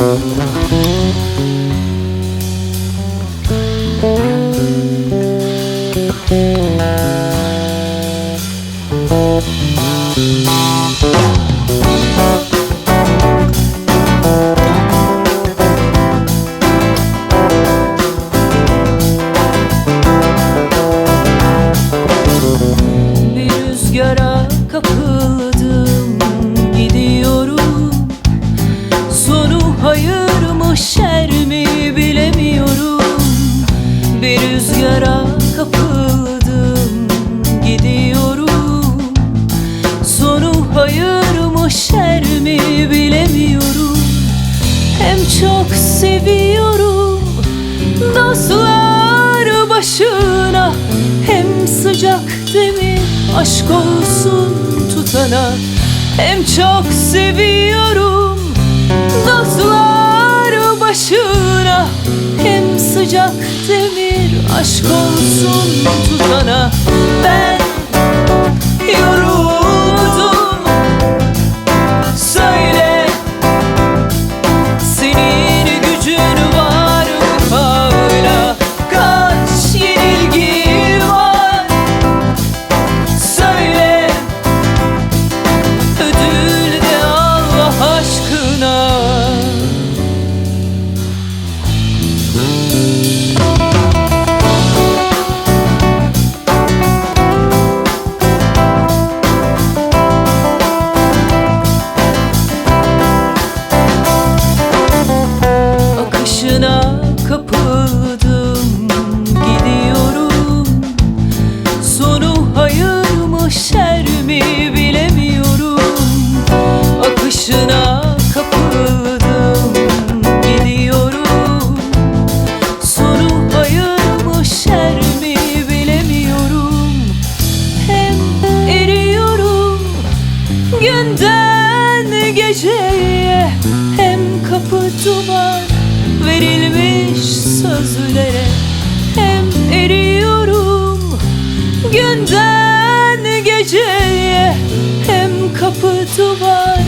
Thank you. Hayır mı şer mi bilemiyorum. Hem çok seviyorum Dostlar başına. Hem sıcak demir aşk olsun tutana. Hem çok seviyorum Dostlar başına. Hem sıcak demir aşk olsun tutana. Ben günden geceye Hem kapı duvar verilmiş sözlere Hem eriyorum. Günden geceye Hem kapı duvar